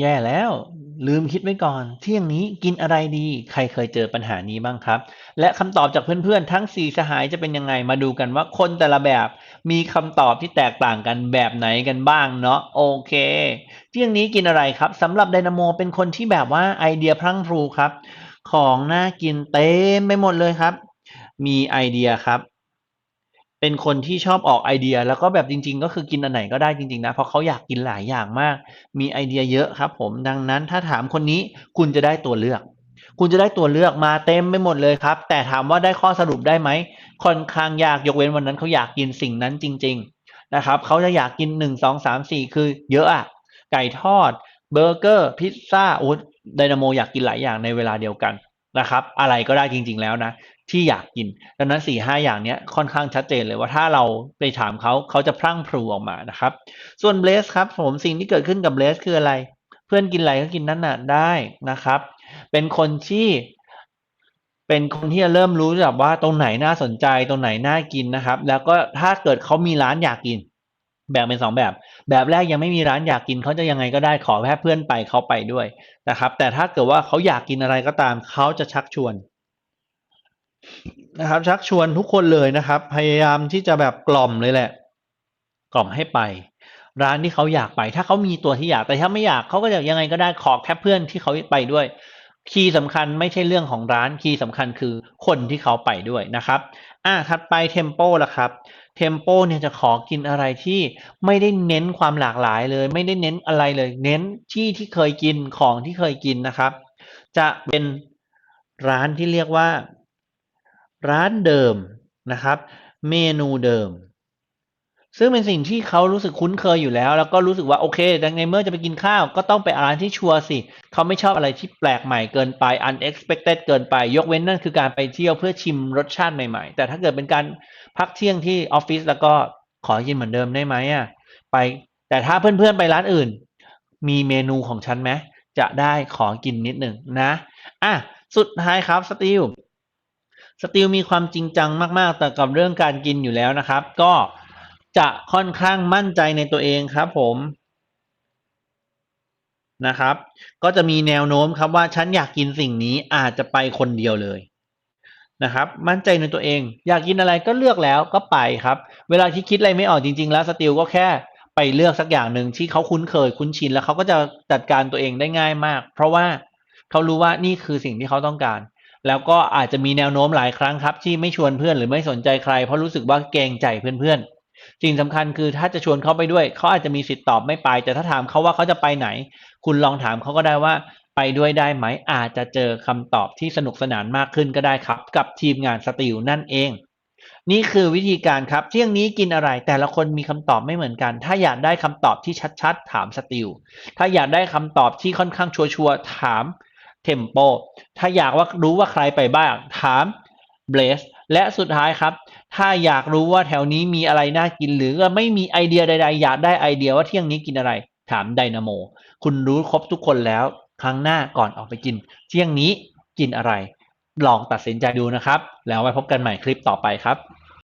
แย่แล้วลืมคิดไว้ก่อน เที่ยงนี้กินอะไรดี ใครเคยเจอปัญหานี้บ้างครับ และคำตอบจากเพื่อนๆ ทั้งสี่สหายจะเป็นยังไงมาดูกันว่าคนแต่ละแบบมีคำตอบที่แตกต่างกันแบบไหนกันบ้างเนาะโอเค เที่ยงนี้กินอะไรครับสำหรับไดนาโมเป็นคนที่แบบว่าไอเดียพรั่งพรูครับ ของน่ากินเต็มไปหมดเลยครับ มีไอเดียครับ เป็นคนที่ชอบออกไอเดีย แล้วก็แบบจริง ๆ ก็คือกินอันไหนก็ได้จริง ๆ นะ เพราะเขาอยากกินหลายอย่างมาก มีไอเดียเยอะครับผม ดังนั้นถ้าถามคนนี้คุณจะได้ตัวเลือก คุณจะได้ตัวเลือกมาเต็มไปหมดเลยครับ แต่ถามว่าได้ข้อสรุปได้ไหม ค่อนข้างยากยกเว้นวันนั้นเขาอยากกินสิ่งนั้นจริง ๆ นะครับเขาจะอยากกินหนึ่งสองสามสี่คือเยอะอะไก่ทอดเบอร์เกอร์พิซซ่าโอ้ไดนาโมอยากกินหลายอย่างในเวลาเดียวกัน นะครับ อะไรก็ได้จริง ๆ แล้วนะ ที่อยากกิน ดังนั้นสี่ห้าอย่างเนี้ยค่อนข้างชัดเจนเลยว่าถ้าเราไปถามเขาเขาจะพรั่งพรูออกมานะครับ ส่วนเบสครับผมสิ่งที่เกิดขึ้นกับเบสคืออะไร เพื่อนกินอะไรก็กินนั่นน่ะได้นะครับ เป็นคนที่เป็นคนที่จะเริ่มรู้แบบว่าตรงไหนน่าสนใจตรงไหนน่ากินนะครับ แล้วก็ถ้าเกิดเขามีร้านอยากกิน แบ่งเป็นสองแบบ แบบแรกยังไม่มีร้านอยากกินเขาจะยังไงก็ได้ขอแค่เพื่อนไปเขาไปด้วยนะครับ แต่ถ้าเกิดว่าเขาอยากกินอะไรก็ตามเขาจะชักชวนนะครับ ชักชวนทุกคนเลยนะครับ พยายามที่จะแบบกล่อมเลยแหละ กล่อมให้ไป ร้านที่เขาอยากไป ถ้าเขามีตัวที่อยากแต่ถ้าไม่อยากเขาก็จะยังไงก็ได้ขอแค่เพื่อนที่เขาไปด้วย คีย์สำคัญไม่ใช่เรื่องของร้านคีย์สำคัญคือคนที่เขาไปด้วยนะครับ อะถัดไปเทมโปละครับเทมโปเนี่ยจะขอกินอะไรที่ไม่ได้เน้นความหลากหลายเลย ไม่ได้เน้นอะไรเลย เน้นที่ที่เคยกินของที่เคยกินนะครับ จะเป็นร้านที่เรียกว่า ร้านเดิมนะครับ เมนูเดิม ซึ่งเป็นสิ่งที่เขารู้สึกคุ้นเคยอยู่แล้ว แล้วก็รู้สึกว่าโอเคดังในเมื่อจะไปกินข้าว ก็ต้องไปร้านที่ชัวร์สิ เขาไม่ชอบอะไรที่แปลกใหม่เกินไป unexpected เกินไป ยกเว้นนั่นคือการไปเที่ยวเพื่อชิมรสชาติใหม่ๆ แต่ถ้าเกิดเป็นการพักเที่ยงที่ออฟฟิศแล้วก็ขอกินเหมือนเดิมได้ไหมอะ ไป แต่ถ้าเพื่อนๆไปร้านอื่น มีเมนูของฉันไหมจะได้ขอกินนิดหนึ่งนะอะสุดท้ายครับสตีลสตีลมีความจริงจังมากๆแต่กับเรื่องการกินอยู่แล้วนะครับ ก็ จะค่อนข้างมั่นใจในตัวเองครับผมนะครับ ก็จะมีแนวโน้มครับว่าฉันอยากกินสิ่งนี้อาจจะไปคนเดียวเลยนะครับ มั่นใจในตัวเอง อยากกินอะไรก็เลือกแล้วก็ไปครับ เวลาที่คิดอะไรไม่ออกจริง ๆ แล้วสติลก็แค่ไปเลือกสักอย่างหนึ่งที่เขาคุ้นเคยคุ้นชินแล้วเขาก็จะจัดการตัวเองได้ง่ายมาก เพราะว่าเขารู้ว่านี่คือสิ่งที่เขาต้องการ แล้วก็อาจจะมีแนวโน้มหลายครั้งครับ ที่ไม่ชวนเพื่อนหรือไม่สนใจใคร เพราะรู้สึกว่าเกรงใจเพื่อนๆ สิ่งสำคัญคือถ้าจะชวนเขาไปด้วย เขาอาจจะมีสิทธิ์ตอบไม่ไป แต่ถ้าถามเขาว่าเขาจะไปไหน คุณลองถามเขาก็ได้ว่าไปด้วยได้ไหมอาจจะเจอคำตอบที่สนุกสนานมากขึ้นก็ได้ครับ กับทีมงานสติลนั่นเอง นี่คือวิธีการครับ เที่ยงนี้กินอะไร แต่ละคนมีคำตอบไม่เหมือนกัน ถ้าอยากได้คำตอบที่ชัดๆ ถามสติลถ้าอยากได้คำตอบที่ค่อนข้างชัวร์ๆถามเทมโป ถ้าอยากว่ารู้ว่าใครไปบ้างถามเบส และสุดท้ายครับ ถ้าอยากรู้ว่าแถวนี้มีอะไรน่ากิน หรือไม่มีไอเดียใด ๆ อยากได้ไอเดียว่าเที่ยงนี้กินอะไร ถามไดนาโม คุณรู้ครบทุกคนแล้ว ครั้งหน้าก่อนออกไปกิน เที่ยงนี้กินอะไร ลองตัดสินใจดูนะครับ แล้วไว้พบกันใหม่คลิปต่อไปครับ